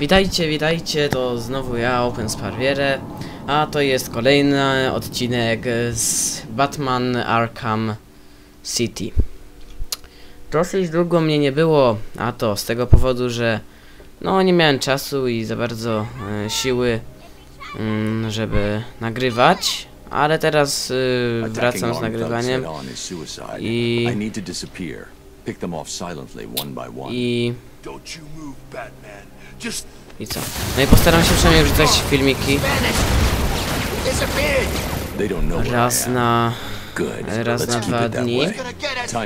Witajcie, witajcie, to znowu ja, Open Sparwiere, a to jest kolejny odcinek z Batman Arkham City. Dosyć długo mnie nie było, a to z tego powodu, że no nie miałem czasu i za bardzo e, siły, mm, żeby nagrywać, ale teraz e, wracam z nagrywaniem i, Pick them off silently, one by one. i Don't you move, Batman. Just i co? No i postaram się przynajmniej wrzucać filmiki raz na Good. raz na dwa dni.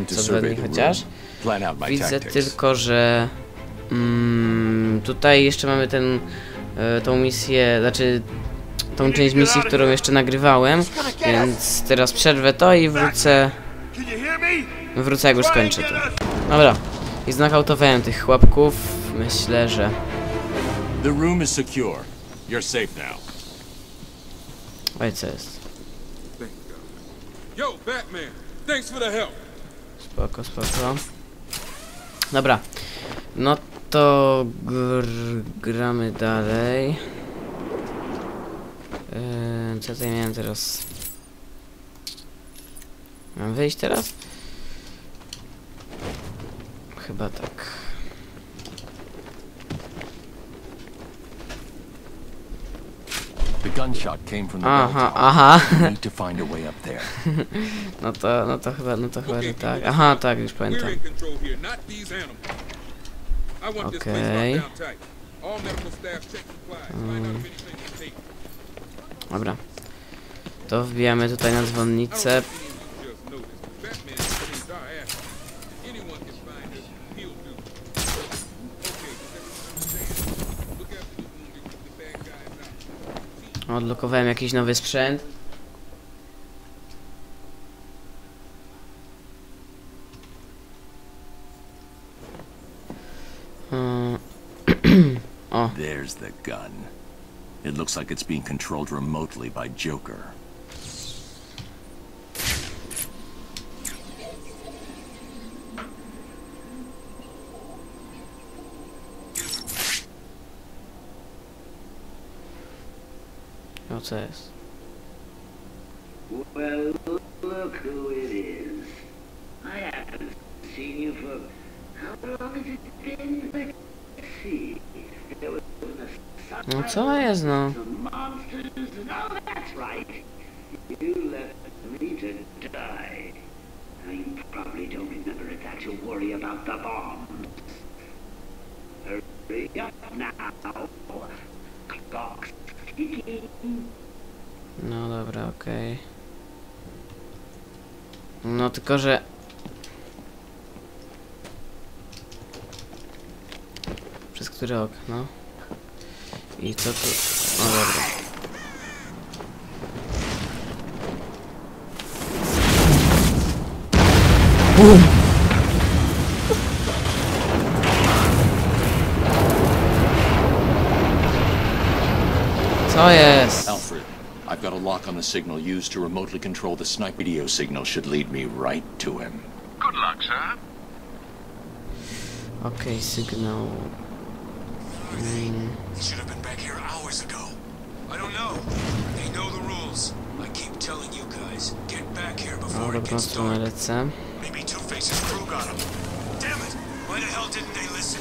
Co dwa dni chociaż. Widzę tylko, że mm, tutaj jeszcze mamy ten, e, tą misję, znaczy tą część misji, którą jeszcze nagrywałem, więc teraz przerwę to i wrócę, Wrócę jak już skończę to. Dobra, i znakautowałem tych chłopków, myślę, że... The room is secure. You're safe now. Oj, co jest? Yo, Batman, thanks for the help. Spoko, spoko. Dobra, no to gr gramy dalej. Yy, co tutaj miałem teraz? Mam wyjść teraz? Chyba tak. The gunshot came from the Aha, aha. We need to find a way up there. No to, no to chyba, no to chyba, że Okay, tak. Aha, tak, już pamiętam. place Okay. taken. Dobra. To wbijamy tutaj na dzwonnicę. Anyone can find her. He'll do. Odlokowałem jakiś nowy sprzęt. There's the gun. It looks like it's being controlled remotely by Joker. Jest? Well, look who it is. I haven't seen you for... How long has it been? Let's see. There was an No co jest no? monsters, and oh, that's right. You left me to die. Now, you probably don't remember it that you worry about the bombs. Hurry up now. Clock's. No dobra, okej. No tylko, że... Przez które okno? I co tu... No dobra. Co jest? Alfred, I've got a lock on the signal used to remotely control the sniper. Video signal should lead me right to him. Good luck, sir. Okay, signal. Mm, They should have been back here hours ago. I don't know. They know the rules. I keep telling you guys, get back here before it dobrą gets stronę dark. lecę. Maybe Two-Face's crew got him. Damn it! Why the hell didn't they listen?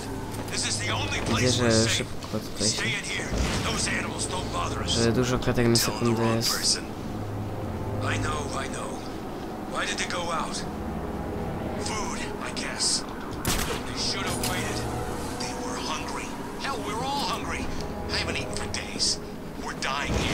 This is the only place we're safe. Szybko tutaj się... Stay in here. Those animals don't bother us. że dużo klatek na sekundę jest. I know, I know. Why did they go out? Food, I guess. They should have waited. They were hungry. Hell, we're all hungry. I haven't eaten for days. We're dying here.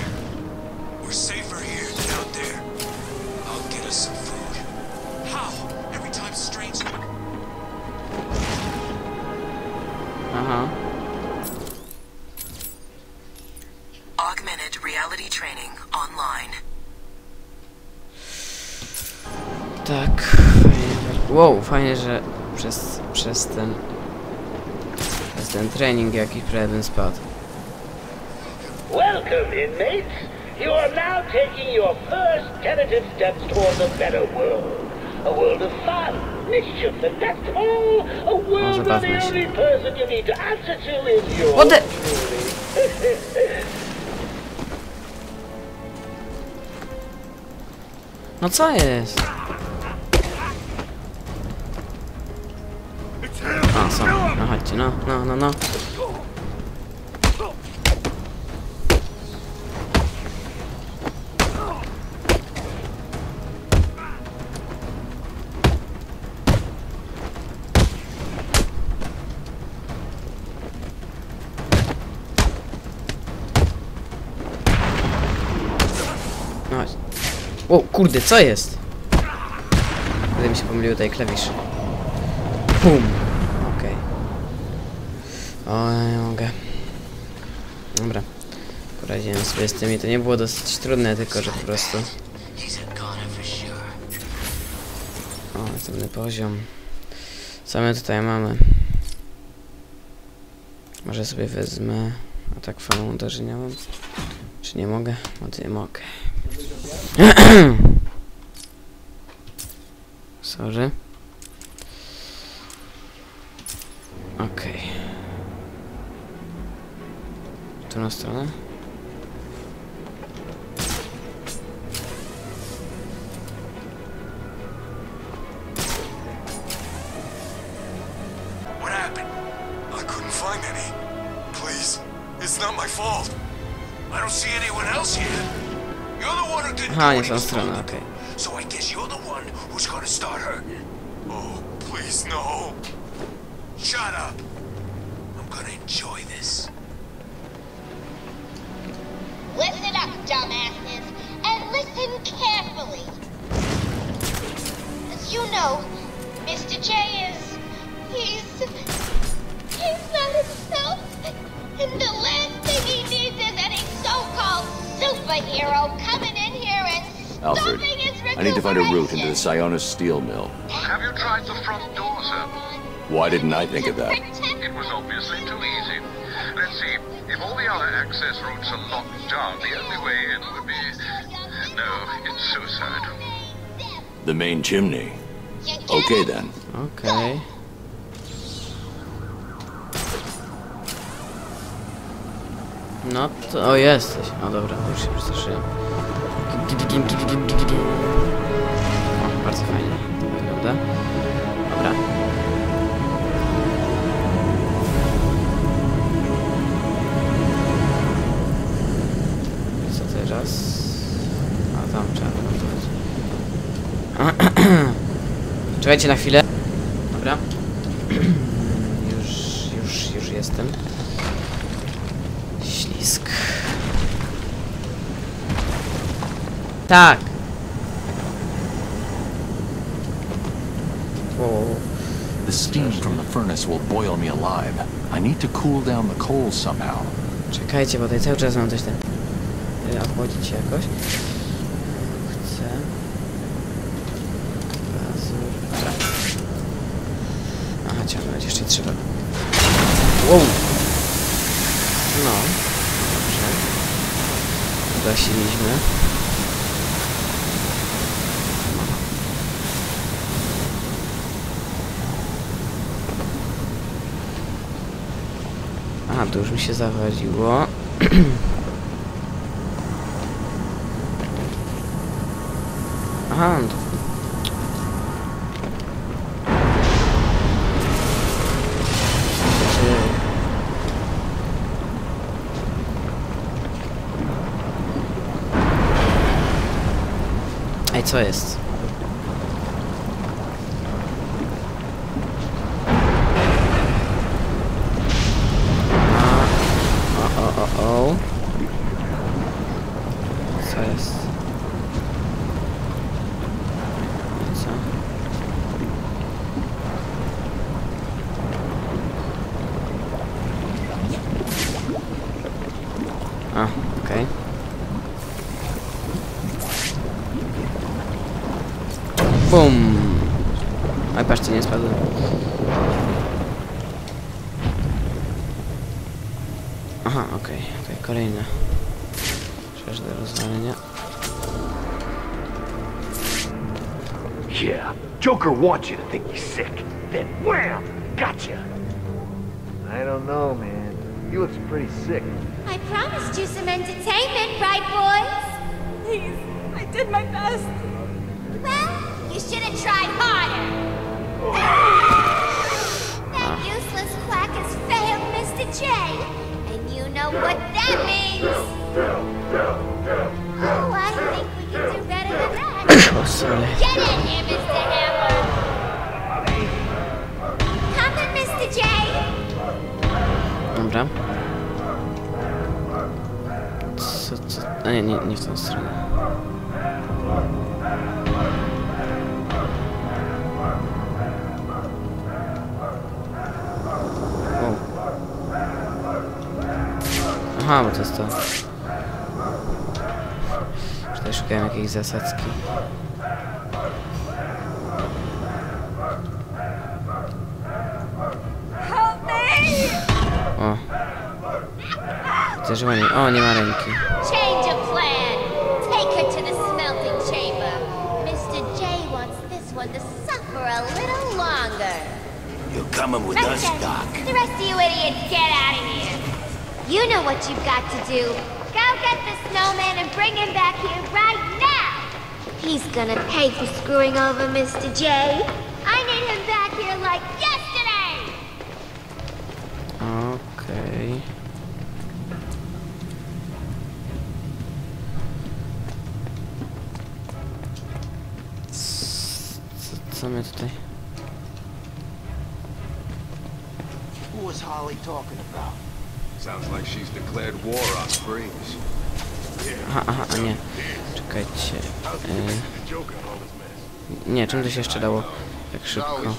Wow, fajnie, że przez, przez ten... Przez ten trening jakiś prawie spadł. Welcome, inmates. You are now taking your first tentative steps towards a better world. A world of fun, mischief, and that's all. A from zabawmy the only person you need to answer to is yours What the-. No co jest? Chodźcie, no, no, no, no. No. O, kurde, co jest? Kurde mi się pomyliły tutaj klawisze. Bum. O, nie mogę. Dobra. Poradziłem sobie z tymi. To nie było dosyć trudne, tylko że po prostu... O, następny poziom. Co my tutaj mamy? Może sobie wezmę atak falą uderzeniową? Czy nie mogę? O, ty nie mogę. Sorry. Okej. Tu who didn't Aha, nie tą stronę, okej. So I guess you're the one who's gonna start hurting. Oh, please, no. Shut up. I'm gonna enjoy this. Dumbasses, and listen carefully. As you know, Mr. J is. he's. he's not himself. And the last thing he needs is any so called superhero coming in here and Alfred, stopping his I need to find a route into the recuperation. Sionis steel mill. Have you tried the front door, sir? Why didn't I think of that? It was obviously too easy. Let's see. If all the other access routes are locked down, the only way in would be. No, it's suicide. The main chimney. Okay then. Okay. Not... to... O, jesteś. O, dobra, już się przestraszyłem. O, bardzo fajnie to wygląda. Czekajcie na chwilę. Dobra. już, już, już jestem. Ślisk. Tak. O, The steam from the furnace will boil me alive. I need to cool down the coals somehow. czekajcie, bo tutaj cały czas mam coś ten... y, Odchodzić jakoś. Chcę... Pazur... Dobra. Aha, trzeba. Wow! No. Dobrze. Gasiliśmy. Aha, to już mi się zawadziło. Aha, no to... co jest? Bum! Oj, patrzcie, nie spadłem. Aha, okej, okay, okej, kolejne. Rzecz do rozwalenia. Yeah, Joker wants you to think he's sick. Then wham! Gotcha! I don't know, man. He looks pretty sick. I promised you some entertainment, right, boys? Please, I did my best. Well, you should have tried harder. that useless quack has failed Mr. J. And you know what that means. Oh, I think we can do better than that. O, oh, sorry. Get in here, Mr. Hammer. Come in, Mr. J. Dobra. Co, co? Nie, nie, nie w tą stronę. Aha, bo to jest to. Tutaj szukałem jakiejś zasadzki. O. Widzę, że nie... O, nie ma ręki. You're coming with us, Doc. The rest of you idiots get out of here. You know what you've got to do. Go get the snowman and bring him back here right now. He's gonna pay for screwing over Mr. J. I need him back here like yesterday. Okej. C- Co, co my tutaj? Who was Holly talking about? Sounds like she's declared war on Springs. Aha, aha, a nie. Czekajcie. E, nie, czym to się jeszcze dało? Tak He's szybko. that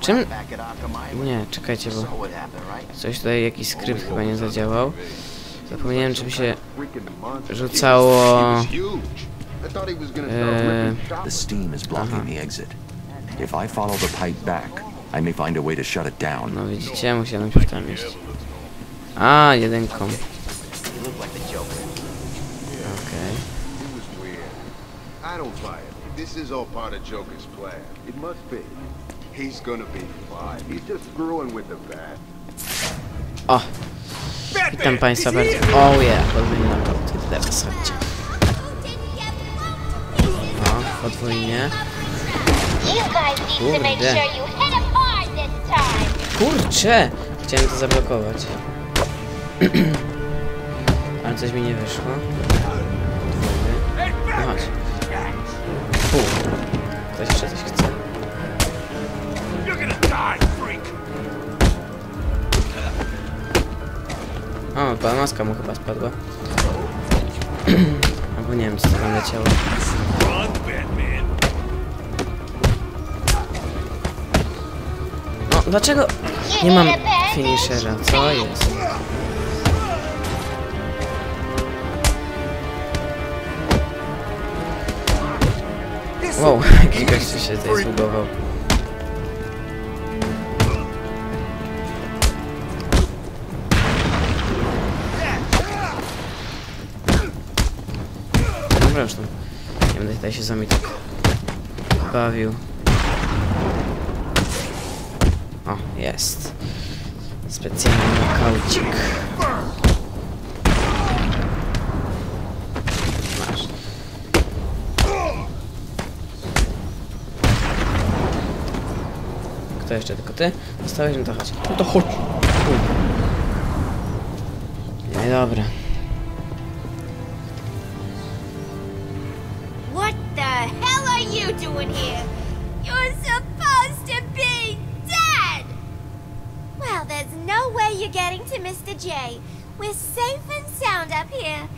Czym-. Nie, czekajcie, bo coś tutaj, jakiś skrypt chyba nie zadziałał. Zapomniałem, czym się rzucało... E, ripping shop. The steam is blocking the exit. If I follow the pipe back, I may find a way to shut it down. no widzicie, musiałem najpierw tam iść. A, jedynką. Okej. It was weird. I don't buy it. This is all part of Joker's plan. It must be. He's gonna be fine. He's just screwing with the bat. O! Witam Państwa bardzo. O yeah, naprawdę tyle słuchajcie. O, podwójnie. Kurde. Kurczę! Chciałem to zablokować. Ale coś mi nie wyszło. Podwójny. No chodź. Fu. Ktoś jeszcze coś chce. O, pa- maska mu chyba spadła. Albo nie wiem, co tam leciało. No, dlaczego nie mam finishera? Co jest? Wow, jakiś gościu się tutaj zbugował. Tam. Nie będę tutaj się z wami tak bawił. O, jest. Specjalny nokaucik. Masz. Kto jeszcze? Tylko ty? Zostałeś? No to chodź. No to chodź. No dobra. Way getting to Mr. J. We're safe and sound up here.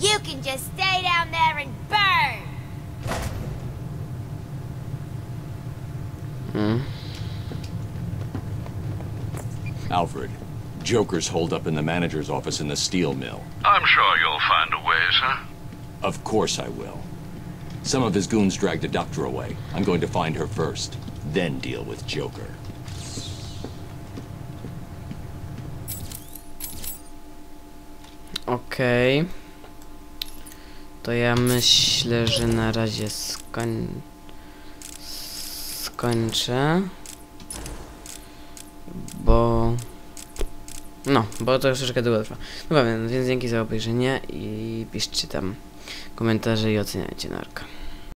You can just stay down there and burn! Hmm? Alfred, Joker's holed up in the manager's office in the steel mill. I'm sure you'll find a way, sir. Of course I will. Some of his goons dragged a doctor away. I'm going to find her first, then deal with Joker. Okej. To ja myślę, że na razie skoń... skończę. Bo... No, bo to troszeczkę długo trwa. Dobra, więc dzięki za obejrzenie i piszcie tam komentarze i oceniajcie narka.